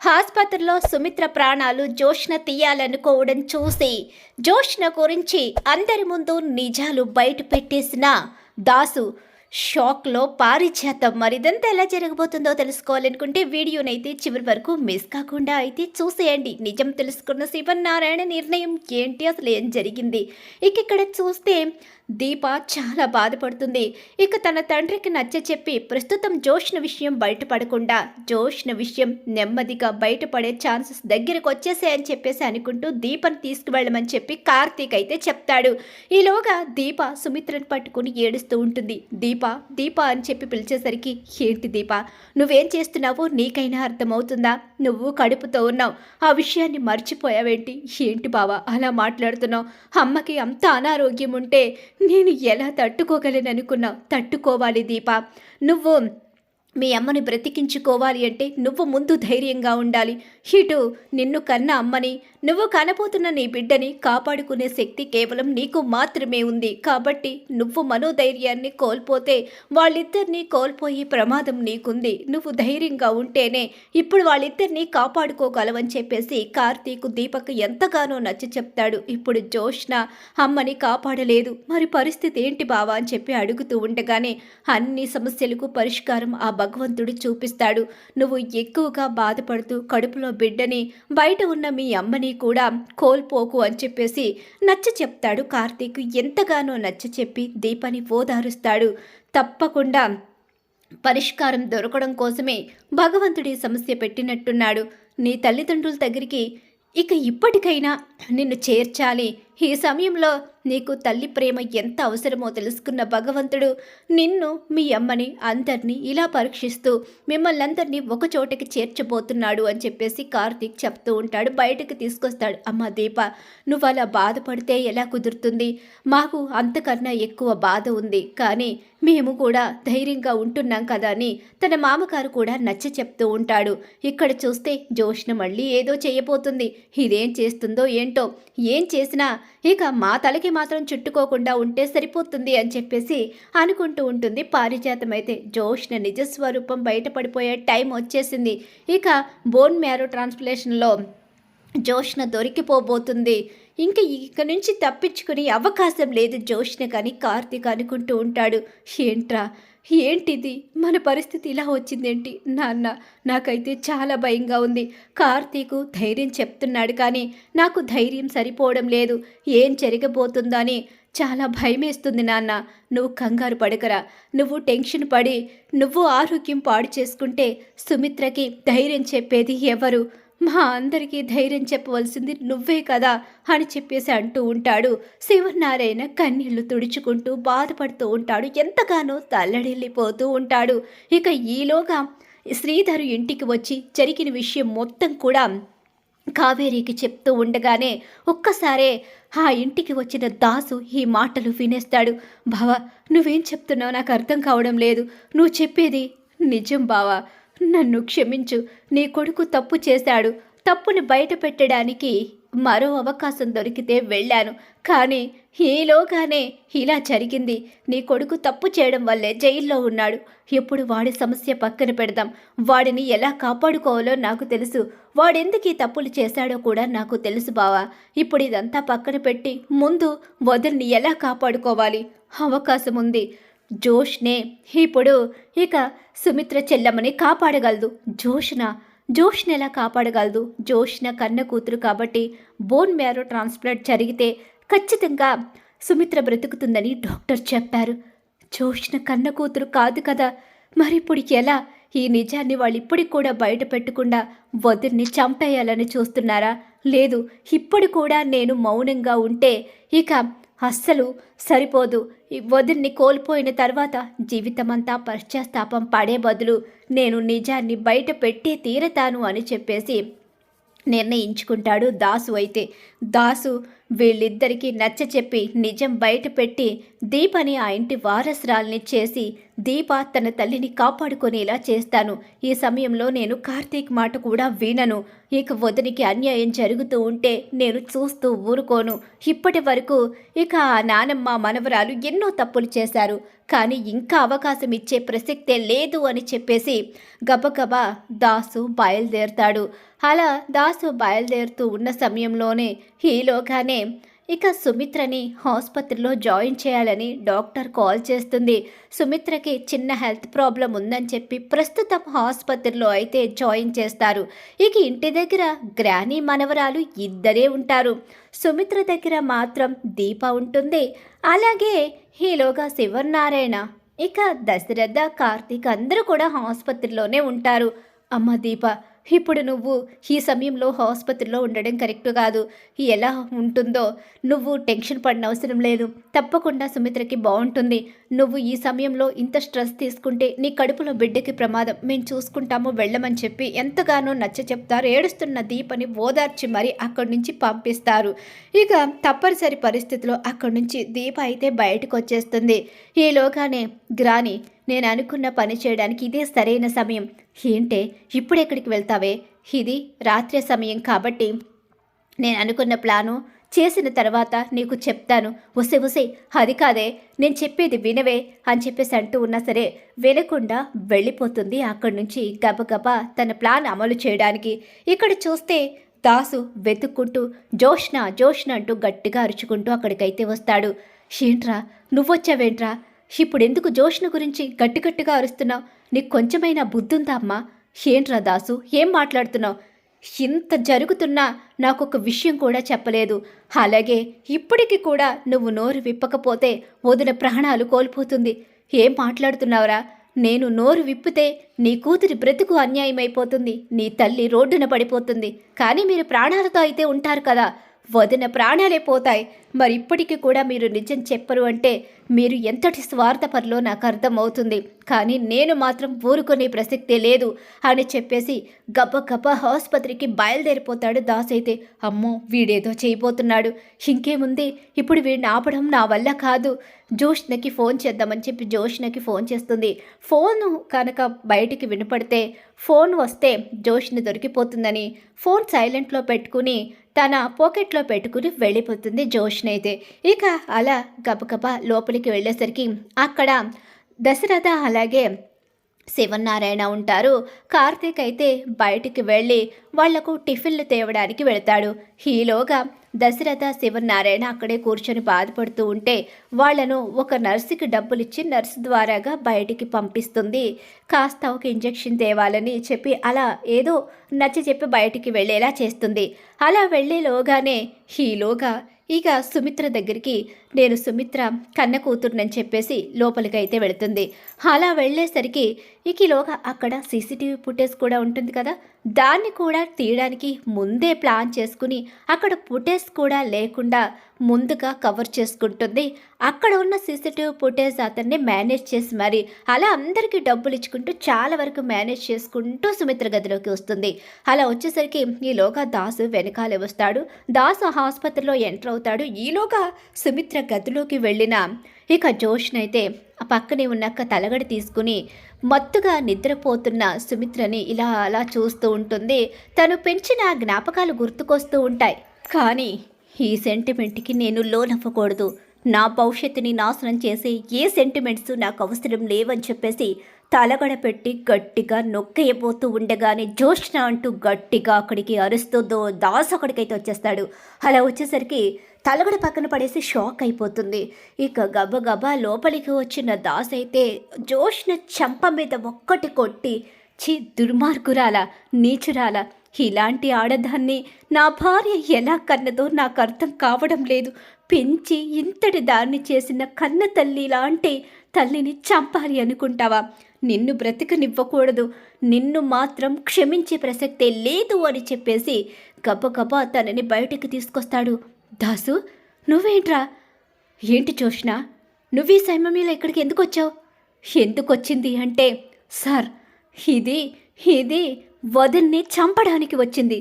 ఆసుపత్రిలో సుమిత్ర ప్రాణాలు జోష్న తీయాలనుకోవడం చూసి జోష్న గురించి అందరి ముందు నిజాలు బయట పెట్టేసిన దాసు షాక్లో పారిజాతం. మరిదంతా ఎలా జరగబోతుందో తెలుసుకోవాలనుకుంటే వీడియోనైతే చివరి వరకు మిస్ కాకుండా అయితే చూసేయండి. నిజం తెలుసుకున్న శివనారాయణ నిర్ణయం ఏంటి? అసలు ఏం జరిగింది? ఇక ఇక్కడ చూస్తే దీప చాలా బాధపడుతుంది. ఇక తన తండ్రికి నచ్చ చెప్పి ప్రస్తుతం జోష్న విషయం బయటపడకుండా జోష్న విషయం నెమ్మదిగా బయటపడే ఛాన్సెస్ దగ్గరకు వచ్చేసాయని చెప్పేసి అనుకుంటూ దీపను తీసుకువెళ్ళమని చెప్పి కార్తీక్ అయితే చెప్తాడు. ఈలోగా దీప సుమిత్రను పట్టుకుని ఏడుస్తూ ఉంటుంది. దీప దీప అని చెప్పి పిలిచేసరికి ఏంటి దీప? నువ్వేం చేస్తున్నావో నీకైనా అర్థమవుతుందా? నువ్వు కడుపుతో ఉన్నావు. ఆ విషయాన్ని మర్చిపోయావేంటి? ఏంటి బావా అలా మాట్లాడుతున్నావు? అమ్మకి అంత అనారోగ్యం ఉంటే నేను ఎలా తట్టుకోగలననుకున్నావు? తట్టుకోవాలి దీప. నువ్వు మీ అమ్మని బ్రతికించుకోవాలి అంటే నువ్వు ముందు ధైర్యంగా ఉండాలి. ఇటు నిన్ను కన్న అమ్మని నువ్వు కనబోతున్న నీ బిడ్డని కాపాడుకునే శక్తి కేవలం నీకు మాత్రమే ఉంది. కాబట్టి నువ్వు మనోధైర్యాన్ని కోల్పోతే వాళ్ళిద్దరినీ కోల్పోయే ప్రమాదం నీకుంది. నువ్వు ధైర్యంగా ఉంటేనే ఇప్పుడు వాళ్ళిద్దరినీ కాపాడుకోగలవని చెప్పేసి కార్తీక్ దీపక్ ఎంతగానో నచ్చ చెప్తాడు. ఇప్పుడు జోష్న అమ్మని కాపాడలేదు. మరి పరిస్థితి ఏంటి బావా అని చెప్పి అడుగుతూ ఉండగానే అన్ని సమస్యలకు పరిష్కారం ఆ భగవంతుడు చూపిస్తాడు. నువ్వు ఎక్కువగా బాధపడుతూ కడుపులో బిడ్డని బయట ఉన్న మీ అమ్మని కూడా కోల్పోకు అని చెప్పేసి నచ్చ చెప్తాడు కార్తీక్. ఎంతగానో నచ్చ చెప్పి దీపని ఓదారుస్తాడు. తప్పకుండా పరిష్కారం దొరకడం కోసమే భగవంతుడి సమస్య పెట్టినట్టున్నాడు. నీ తల్లిదండ్రుల దగ్గరికి ఇక ఇప్పటికైనా నిన్ను చేర్చాలి. ఈ సమయంలో నీకు తల్లి ప్రేమ ఎంత అవసరమో తెలుసుకున్న భగవంతుడు నిన్ను మీ అమ్మని అందరినీ ఇలా పరీక్షిస్తూ మిమ్మల్ని అందరినీ ఒక చోటకి చేర్చబోతున్నాడు అని చెప్పేసి కార్తీక్ చెప్తూ ఉంటాడు. బయటకు తీసుకొస్తాడు. అమ్మ దీప నువ్వు అలా బాధపడితే ఎలా కుదురుతుంది? మాకు అంతకన్నా ఎక్కువ బాధ ఉంది. కానీ మేము కూడా ధైర్యంగా ఉంటున్నాం కదా అని తన మామగారు కూడా నచ్చ చెప్తూ ఉంటాడు. ఇక్కడ చూస్తే జోష్న మళ్ళీ ఏదో చేయబోతుంది. ఇదేం చేస్తుందో ఏంటో? ఏం చేసినా ఇక మా తలకి మాత్రం చుట్టుకోకుండా ఉంటే సరిపోతుంది అని చెప్పేసి అనుకుంటూ ఉంటుంది. పారిజాతం అయితే జోష్న నిజస్వరూపం బయటపడిపోయే టైం వచ్చేసింది. ఇక బోన్ మ్యారో ట్రాన్స్ప్లేషన్లో జోష్న దొరికిపోబోతుంది. ఇంకా ఇక నుంచి తప్పించుకునే అవకాశం లేదు జోష్న కానీ కార్తీక్ అనుకుంటూ ఉంటాడు. ఏంట్రా? ఏంటిది? మన పరిస్థితి ఇలా వచ్చిందేంటి? నాన్న నాకైతే చాలా భయంగా ఉంది. కార్తీకు ధైర్యం చెప్తున్నాడు కానీ నాకు ధైర్యం సరిపోవడం లేదు. ఏం జరగబోతుందని అని చాలా భయమేస్తుంది నాన్న. నువ్వు కంగారు పడకరా. నువ్వు టెన్షన్ పడి నువ్వు ఆరోగ్యం పాడు చేసుకుంటే సుమిత్రకి ధైర్యం చెప్పేది ఎవరు? మా అందరికీ ధైర్యం చెప్పవలసింది నువ్వే కదా అని చెప్పేసి అంటూ ఉంటాడు. శివనారాయణ కన్నీళ్ళు తుడుచుకుంటూ బాధపడుతూ ఉంటాడు. ఎంతగానో తల్లడిల్లిపోతూ ఉంటాడు. ఇక ఈలోగా శ్రీధరు ఇంటికి వచ్చి జరిగిన విషయం మొత్తం కూడా కావేరికి చెప్తూ ఉండగానే ఒక్కసారే ఆ ఇంటికి వచ్చిన దాసు ఈ మాటలు వినేస్తాడు. బావా నువ్వేం చెప్తున్నావు నాకు అర్థం కావడం లేదు. నువ్వు చెప్పేది నిజం బావా. నన్ను క్షమించు. నీ కొడుకు తప్పు చేశాడు. తప్పుని బయట పెట్టడానికి మరో అవకాశం దొరికితే వెళ్ళాను. కానీ ఈలోగానే ఇలా జరిగింది. నీ కొడుకు తప్పు చేయడం వల్లే జైల్లో ఉన్నాడు. ఇప్పుడు వాడి సమస్య పక్కన పెడదాం. వాడిని ఎలా కాపాడుకోవాలో నాకు తెలుసు. వాడెందుకు ఈ తప్పులు చేశాడో కూడా నాకు తెలుసు బావా. ఇప్పుడు ఇదంతా పక్కన పెట్టి ముందు వదిలిని ఎలా కాపాడుకోవాలి? అవకాశం ఉంది. జోష్నే ఇప్పుడు ఇక సుమిత్ర చెల్లమ్మని కాపాడగలదు. జోష్న జోష్ని ఎలా కాపాడగలదు? జోష్న కన్న కూతురు కాబట్టి బోన్ మ్యారో ట్రాన్స్ప్లాంట్ జరిగితే ఖచ్చితంగా సుమిత్ర బ్రతుకుతుందని డాక్టర్ చెప్పారు. జోష్న కన్న కూతురు కాదు కదా. మరి ఇప్పుడు ఎలా? ఈ నిజాన్ని వాళ్ళు ఇప్పటికి కూడా బయట పెట్టకుండా వదిలిని చంపేయాలని చూస్తున్నారా? లేదు ఇప్పుడు కూడా నేను మౌనంగా ఉంటే ఇక అస్సలు సరిపోదు. ఈ వదిన్ని కోల్పోయిన తర్వాత జీవితమంతా పశ్చాత్తాపం పడే బదులు నేను నిజాన్ని బయట పెట్టి తీరతాను అని చెప్పేసి నిర్ణయించుకుంటాడు దాసు అయితే. దాసు వీళ్ళిద్దరికీ నచ్చ చెప్పి నిజం బయటపెట్టి దీపని ఆ ఇంటి వారసురాల్ని చేసి దీప తన తల్లిని కాపాడుకునేలా చేస్తాను. ఈ సమయంలో నేను కార్తీక్ మాట కూడా వినను. ఇక వదినికి అన్యాయం జరుగుతూ ఉంటే నేను చూస్తూ ఊరుకోను. ఇప్పటి వరకు ఇక ఆ నానమ్మ మనవరాలు ఎన్నో తప్పులు చేశారు. కానీ ఇంకా అవకాశం ఇచ్చే ప్రసక్తే లేదు అని చెప్పేసి గబగబా దాసు బయలుదేరుతాడు. అలా దాసు బయలుదేరుతూ ఉన్న సమయంలోనే ఈలోగానే ఇక సుమిత్రని ఆసుపత్రిలో జాయిన్ చేయాలని డాక్టర్ కాల్ చేస్తుంది. సుమిత్రకి చిన్న హెల్త్ ప్రాబ్లం ఉందని చెప్పి ప్రస్తుతం ఆసుపత్రిలో అయితే జాయిన్ చేస్తారు. ఇక ఇంటి దగ్గర గ్రానీ మనవరాలు ఇద్దరే ఉంటారు. సుమిత్ర దగ్గర మాత్రం దీప ఉంటుంది. అలాగే హీలోగా శివనారాయణ ఇక దశరథ కార్తీక్ అందరూ కూడా ఆసుపత్రిలోనే ఉంటారు. అమ్మ దీప ఇప్పుడు నువ్వు ఈ సమయంలో ఆసుపత్రిలో ఉండడం కరెక్ట్ కాదు. ఎలా ఉంటుందో నువ్వు టెన్షన్ పడిన అవసరం లేదు. తప్పకుండా సుమిత్రకి బాగుంటుంది. నువ్వు ఈ సమయంలో ఇంత స్ట్రెస్ తీసుకుంటే నీ కడుపులో బిడ్డకి ప్రమాదం. మేము చూసుకుంటాము వెళ్ళమని చెప్పి ఎంతగానో నచ్చ చెప్తారు. ఏడుస్తున్న దీపని ఓదార్చి మరి అక్కడి నుంచి పంపిస్తారు. ఇక తప్పనిసరి పరిస్థితిలో అక్కడి నుంచి దీప అయితే బయటకు వచ్చేస్తుంది. ఈలోగానే గ్రాని నేను అనుకున్న పని చేయడానికి ఇదే సరైన సమయం. ఏంటే? ఇప్పుడెక్కడికి వెళ్తావే? ఇది రాత్రి సమయం కాబట్టి నేను అనుకున్న ప్లాను చేసిన తర్వాత నీకు చెప్తాను. వసే వసే అది కాదే. నేను చెప్పేది వినవే అని చెప్పేసి అంటూ ఉన్నా సరే వినకుండా వెళ్ళిపోతుంది అక్కడి నుంచి గబగబా తన ప్లాన్ అమలు చేయడానికి. ఇక్కడ చూస్తే దాసు వెతుక్కుంటూ జోష్న జోష్న అంటూ గట్టిగా అరుచుకుంటూ అక్కడికైతే వస్తాడు. ఏంట్రా? నువ్వొచ్చావేంట్రా? ఇప్పుడెందుకు జోష్ను గురించి గట్టిగట్టిగా అరుస్తున్నావు నీకు కొంచెమైనా బుద్ధుందా అమ్మా? ఏంట్రా దాసు? ఏం మాట్లాడుతున్నావు? ఇంత జరుగుతున్నా నాకు ఒక విషయం కూడా చెప్పలేదు. అలాగే ఇప్పటికి కూడా నువ్వు నోరు విప్పకపోతే వదిన ప్రాణాలు కోల్పోతుంది. ఏం మాట్లాడుతున్నావురా? నేను నోరు విప్పితే నీ కూతురి బ్రతుకు అన్యాయమైపోతుంది. నీ తల్లి రోడ్డున పడిపోతుంది. కానీ మీరు ప్రాణాలతో అయితే ఉంటారు కదా. వదిన ప్రాణాలే పోతాయి. మరి ఇప్పటికీ కూడా మీరు నిజం చెప్పరు అంటే మీరు ఎంతటి స్వార్థపరలో నాకు అర్థమవుతుంది. కానీ నేను మాత్రం ఊరుకునే ప్రసక్తే లేదు అని చెప్పేసి గబ్బ గబ్బ ఆసుపత్రికి బయలుదేరిపోతాడు దాస్ అయితే. అమ్మో వీడేదో చేయబోతున్నాడు. ఇంకేముంది? ఇప్పుడు వీడిని ఆపడం నా వల్ల కాదు. జోష్నకి ఫోన్ చేద్దామని చెప్పి జోష్నకి ఫోన్ చేస్తుంది. ఫోన్ కనుక బయటికి వినపడితే ఫోన్ వస్తే జోష్ని దొరికిపోతుందని ఫోన్ సైలెంట్లో పెట్టుకుని తన పాకెట్లో పెట్టుకుని వెళ్ళిపోతుంది జోష్ని అయితే ఇక అలా గబగబా లోపలికి వెళ్ళేసరికి అక్కడ దశరథ అలాగే శివనారాయణ ఉంటారు. కార్తీక్ అయితే బయటికి వెళ్ళి వాళ్ళకు టిఫిన్లు తేవడానికి వెళ్తాడు. ఈలోగా దశరథ శివనారాయణ అక్కడే కూర్చొని బాధపడుతూ ఉంటే వాళ్ళను ఒక నర్సుకి డబ్బులిచ్చి నర్సు ద్వారాగా బయటికి పంపిస్తుంది. కాస్త ఒక ఇంజెక్షన్ తేవాలని చెప్పి అలా ఏదో నచ్చ చెప్పి బయటికి వెళ్ళేలా చేస్తుంది. అలా వెళ్ళేలోగానే ఈలోగా ఇక సుమిత్ర దగ్గరికి నేను సుమిత్ర కన్న కూతురునని చెప్పేసి లోపలికి అయితే వెళుతుంది. అలా వెళ్ళేసరికి ఇకలోగా అక్కడ సీసీటీవీ ఫుటేజ్ కూడా ఉంటుంది కదా. దాన్ని కూడా తీయడానికి ముందే ప్లాన్ చేసుకుని అక్కడ ఫుటేజ్ కూడా లేకుండా ముందుగా కవర్ చేసుకుంటుంది. అక్కడ ఉన్న సీసీటీవీ ఫుటేజ్ అతన్ని మేనేజ్ చేసి మరి అలా అందరికీ డబ్బులు ఇచ్చుకుంటూ చాలా వరకు మేనేజ్ చేసుకుంటూ సుమిత్ర గదిలోకి వస్తుంది. అలా వచ్చేసరికి ఈలోగా దాసు వెనకాలే వస్తాడు. దాసు ఆసుపత్రిలో ఎంటర్ అవుతాడు. ఈలోగా సుమిత్ర గదిలోకి వెళ్ళిన ఇక జోష్నైతే ఆ పక్కనే ఉన్న తలగడి తీసుకుని మత్తుగా నిద్రపోతున్న సుమిత్రని ఇలా అలా చూస్తూ ఉంటుంది. తను పెంచిన జ్ఞాపకాలు గుర్తుకొస్తూ ఉంటాయి. కానీ ఈ సెంటిమెంట్కి నేను లోనవ్వకూడదు. నా భవిష్యత్తుని నాశనం చేసే ఏ సెంటిమెంట్స్ నాకు అవసరం లేవని చెప్పేసి తలగడ పెట్టి గట్టిగా నొక్కేయబోతూ ఉండగానే జోష్న అంటూ గట్టిగా అక్కడికి అరుస్తుందో దాస్ అక్కడికైతే వచ్చేస్తాడు. అలా వచ్చేసరికి తలగడ పక్కన పడేసి షాక్ అయిపోతుంది. ఇక గబగబా లోపలికి వచ్చిన దాస్ అయితే జోష్న చెంప మీద ఒక్కటి కొట్టి చి దుర్మార్గురాల నీచురాల ఇలాంటి ఆడదాన్ని నా భార్య ఎలా కన్నదో నాకు అర్థం కావడం లేదు. పెంచి ఇంతటి దాన్ని చేసిన కన్న తల్లి లాంటి తల్లిని చంపాలి అనుకుంటావా? నిన్ను బ్రతకనివ్వకూడదు. నిన్ను మాత్రం క్షమించే ప్రసక్తే లేదు అని చెప్పేసి గబగబా తనని బయటకు తీసుకొస్తాడు. దాసు నువ్వేంట్రా? ఏంటి చూసినా నువ్వీ ఈ మీద ఇక్కడికి ఎందుకు వచ్చావు ఎందుకు వచ్చింది అంటే సార్ ఇది ఇది వదిన్ని చంపడానికి వచ్చింది.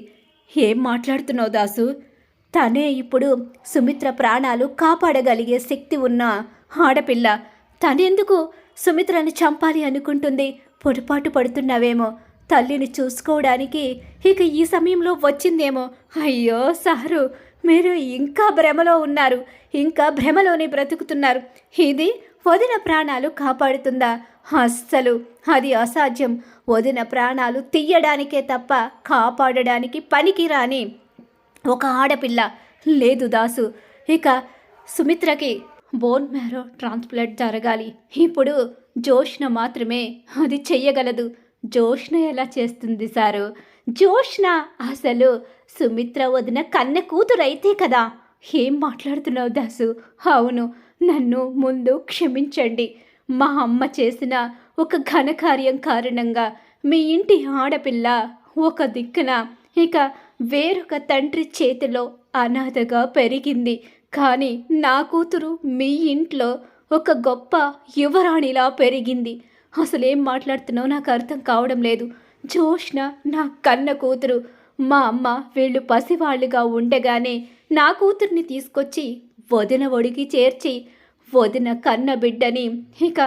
ఏం మాట్లాడుతున్నావు దాసు? తనే ఇప్పుడు సుమిత్ర ప్రాణాలు కాపాడగలిగే శక్తి ఉన్న ఆడపిల్ల. తనెందుకు సుమిత్రని చంపాలి అనుకుంటుంది? పొరపాటు పడుతున్నావేమో? తల్లిని చూసుకోవడానికి ఇక ఈ సమయంలో వచ్చిందేమో? అయ్యో సారు మీరు ఇంకా భ్రమలో ఉన్నారు. ఇంకా భ్రమలోనే బ్రతుకుతున్నారు. ఇది వదిన ప్రాణాలు కాపాడుతుందా? అస్సలు. అది అసాధ్యం. వదిన ప్రాణాలు తీయడానికే తప్ప కాపాడడానికి పనికిరాని ఒక ఆడపిల్ల. లేదు దాసు. ఇక సుమిత్రకి బోన్ మ్యారో ట్రాన్స్ప్లాంట్ జరగాలి. ఇప్పుడు జోష్న మాత్రమే అది చెయ్యగలదు. జోష్న ఎలా చేస్తుంది సారు? జోష్న అసలు సుమిత్ర వదిన కన్న కూతురైతే కదా? ఏం మాట్లాడుతున్నావు దాసు? అవును నన్ను ముందు క్షమించండి. మా అమ్మ చేసిన ఒక ఘనకార్యం కారణంగా మీ ఇంటి ఆడపిల్ల ఒక దిక్కున ఇక వేరొక తండ్రి చేతిలో అనాథగా పెరిగింది. కానీ నా కూతురు మీ ఇంట్లో ఒక గొప్ప యువరాణిలా పెరిగింది. అసలేం మాట్లాడుతున్నావు నాకు అర్థం కావడం లేదు. జోష్న నా కన్న కూతురు. మా అమ్మ వీళ్ళు పసివాళ్ళుగా ఉండగానే నా కూతుర్ని తీసుకొచ్చి వదిన ఒడికి చేర్చి వదిన కన్న బిడ్డని ఇక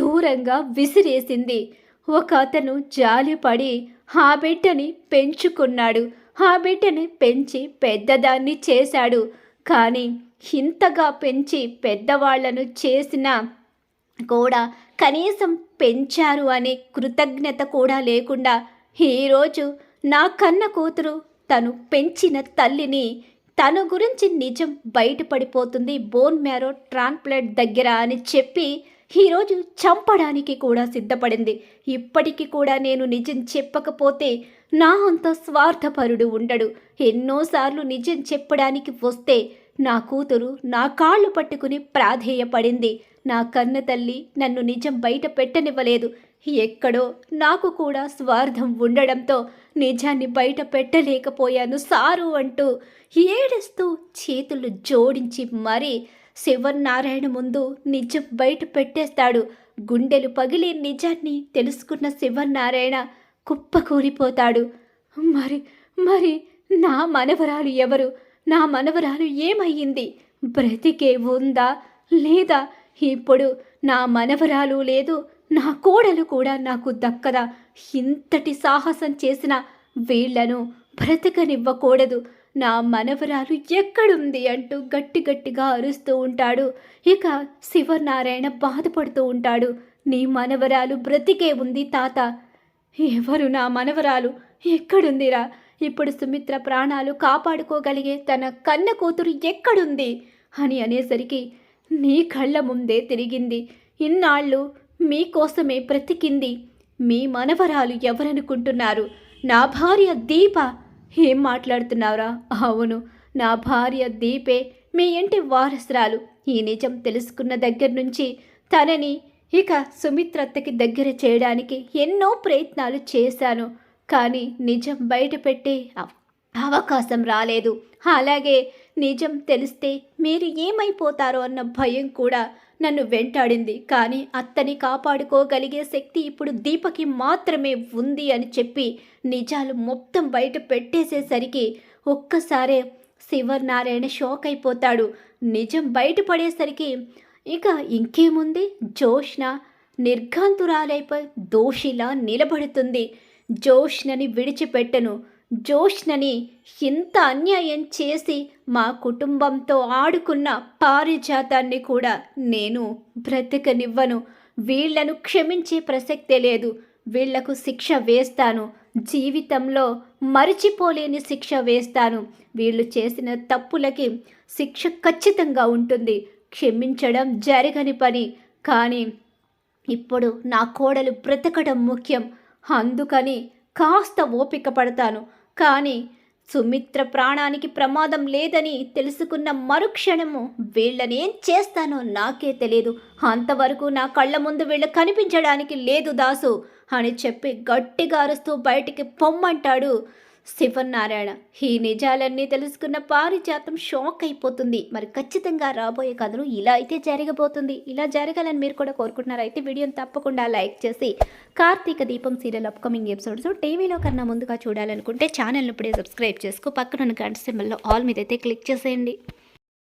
దూరంగా విసిరేసింది. ఒక అతను జాలిపడి ఆ బిడ్డని పెంచుకున్నాడు. ఆ బిడ్డని పెంచి పెద్దదాన్ని చేశాడు. కానీ ఇంతగా పెంచి పెద్దవాళ్ళను చేసిన కూడా కనీసం పెంచారు అనే కృతజ్ఞత కూడా లేకుండా ఈరోజు నా కన్న కూతురు తను పెంచిన తల్లిని తన గురించి నిజం బయటపడిపోతుంది బోన్ మ్యారో ట్రాన్స్ప్లాంట్ దగ్గర అని చెప్పి ఈరోజు చంపడానికి కూడా సిద్ధపడింది. ఇప్పటికీ కూడా నేను నిజం చెప్పకపోతే నా అంత స్వార్థపరుడు ఉండడు. ఎన్నోసార్లు నిజం చెప్పడానికి వస్తే నా కూతురు నా కాళ్ళు పట్టుకుని ప్రాధేయపడింది. నా కన్న తల్లి నన్ను నిజం బయట పెట్టనివ్వలేదు. ఎక్కడో నాకు కూడా స్వార్థం ఉండడంతో నిజాన్ని బయట పెట్టలేకపోయాను సారు అంటూ ఏడుస్తూ చేతులు జోడించి మరీ శివనారాయణ ముందు నిజం బయట పెట్టేస్తాడు. గుండెలు పగిలే నిజాన్ని తెలుసుకున్న శివనారాయణ కుప్పకూలిపోతాడు. మరి మరి నా మనవరాలు ఎవరు? నా మనవరాలు ఏమయ్యింది? బ్రతికే ఉందా? లేదా ఇప్పుడు నా మనవరాలు లేదు నా కోడలు కూడా నాకు దక్కదా. ఇంతటి సాహసం చేసిన వీళ్ళను బ్రతకనివ్వకూడదు. నా మనవరాలు ఎక్కడుంది అంటూ గట్టి గట్టిగా అరుస్తూ ఉంటాడు. ఇక శివనారాయణ బాధపడుతూ ఉంటాడు. నీ మనవరాలు బ్రతికే ఉంది తాత. ఎవరు నా మనవరాలు? ఎక్కడుందిరా? ఇప్పుడు సుమిత్ర ప్రాణాలు కాపాడుకోగలిగే తన కన్న కూతురు ఎక్కడుంది? అని అనేసరికి నీ కళ్ళ ముందే తిరిగింది. ఇన్నాళ్ళు మీకోసమే బ్రతికింది. మీ మనవరాలు ఎవరనుకుంటున్నారు? నా భార్య దీప. ఏం మాట్లాడుతున్నావురా? అవును నా భార్య దీపే మీ ఇంటి వారసురాలు. ఈ నిజం తెలుసుకున్న దగ్గర నుంచి తనని ఇక సుమిత్రత్తకి దగ్గర చేయడానికి ఎన్నో ప్రయత్నాలు చేశాను. కానీ నిజం బయటపెట్టే అవకాశం రాలేదు. అలాగే నిజం తెలిస్తే మీరు ఏమైపోతారో అన్న భయం కూడా నన్ను వెంటాడింది. కానీ అత్తని కాపాడుకోగలిగే శక్తి ఇప్పుడు దీపకి మాత్రమే ఉంది అని చెప్పి నిజాలు మొత్తం బయట పెట్టేసేసరికి ఒక్కసారే శివనారాయణ షాక్ అయిపోతాడు. నిజం బయటపడేసరికి ఇక ఇంకేముంది? జోష్న నిర్ఘాంతురాలైపోయి దోషిలా నిలబడుతుంది. జోష్నని విడిచిపెట్టను. జోష్నని ఇంత అన్యాయం చేసి మా కుటుంబంతో ఆడుకున్న పారిజాతాన్ని కూడా నేను బ్రతకనివ్వను. వీళ్ళను క్షమించే ప్రసక్తే లేదు. వీళ్ళకు శిక్ష వేస్తాను. జీవితంలో మరిచిపోలేని శిక్ష వేస్తాను. వీళ్ళు చేసిన తప్పులకి శిక్ష ఖచ్చితంగా ఉంటుంది. క్షమించడం జరగని పని. కానీ ఇప్పుడు నా కోడలు బ్రతకడం ముఖ్యం. అందుకని కాస్త ఓపిక పడతాను. కానీ సుమిత్ర ప్రాణానికి ప్రమాదం లేదని తెలుసుకున్న మరుక్షణము వీళ్ళనేం చేస్తానో నాకే తెలియదు. అంతవరకు నా కళ్ళ ముందు వీళ్ళు కనిపించడానికి లేదు దాసు అని చెప్పి గట్టిగా అరుస్తూ బయటికి పొమ్మంటాడు శివనారాయణ ఈ నిజాలన్నీ తెలుసుకున్న పారిజాతం షాక్ అయిపోతుంది. మరి ఖచ్చితంగా రాబోయే కథలు ఇలా అయితే జరగబోతుంది. ఇలా జరగాలని మీరు కూడా కోరుకుంటున్నారు. అయితే వీడియోని తప్పకుండా లైక్ చేసి కార్తీక దీపం సీరియల్ అప్కమింగ్ ఎపిసోడ్స్ టీవీలో కన్నా ముందుగా చూడాలనుకుంటే ఛానల్ ఇప్పుడే సబ్స్క్రైబ్ చేసుకో. పక్కన గంట సింబల్లో ఆల్ మీద అయితే క్లిక్ చేసేయండి.